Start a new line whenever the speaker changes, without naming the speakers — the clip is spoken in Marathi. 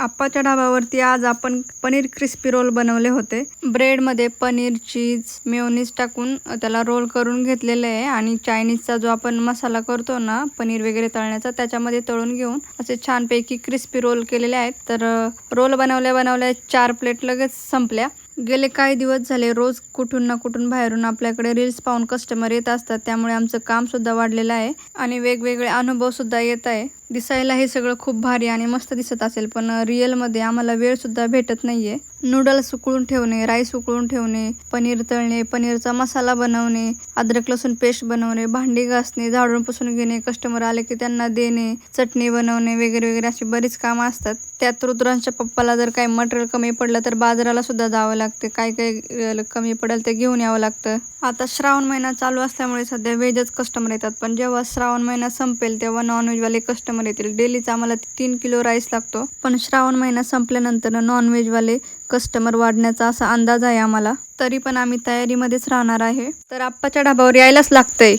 आप्पाच्या ढाबावरती आज आपण पनीर क्रिस्पी रोल बनवले होते. ब्रेडमध्ये पनीर चीज मेयोनीज टाकून त्याला रोल करून घेतलेले आहे आणि चायनीजचा जो आपण मसाला करतो ना पनीर वगैरे तळण्याचा त्याच्यामध्ये तळून घेऊन असे छानपैकी क्रिस्पी रोल केलेले आहेत. तर रोल बनवल्या बनवल्या चार प्लेट लगेच संपल्या. गेले काही दिवस झाले रोज कुठून ना कुठून बाहेरून आपल्याकडे रील्स पाहून कस्टमर येत असतात. त्यामुळे आमचं काम सुद्धा वाढलेलं आहे आणि वेगवेगळे अनुभव सुद्धा येत आहे. दिसायला हे सगळं खूप भारी आणि मस्त दिसत असेल पण रिअलमध्ये आम्हाला वेळ सुद्धा भेटत नाहीये. नूडल्स उकळून ठेवणे राईस उकळून ठेवणे पनीर तळणे पनीरचा मसाला बनवणे अद्रक लसूण पेस्ट बनवणे भांडी घासणे झाडून पुसून घेणे कस्टमर आले की त्यांना देणे चटणी बनवणे वगैरे वगैरे अशी बरीच कामं असतात. त्यात रुद्रांच्या पप्पाला जर काही मटेरियल कमी पडलं तर बाजाराला सुद्धा जावं लागतं. काय काय कमी पडेल ते घेऊन यावं लागतं. आता श्रावण महिना चालू असल्यामुळे सध्या व्हेजच कस्टमर येतात. पण जेव्हा श्रावण महिना संपेल तेव्हा नॉनव्हेजवाले कस्टमर येतील. डेलीचा आम्हाला तीन किलो राईस लागतो. पण श्रावण महिना संपल्यानंतर नॉनव्हेजवाले कस्टमर वाढण्याचा असा अंदाज आहे आम्हाला. तरी पण आम्ही तयारीमध्येच राहणार आहे. तर आप्पाच्या ढाबावर यायलाच लागतंय.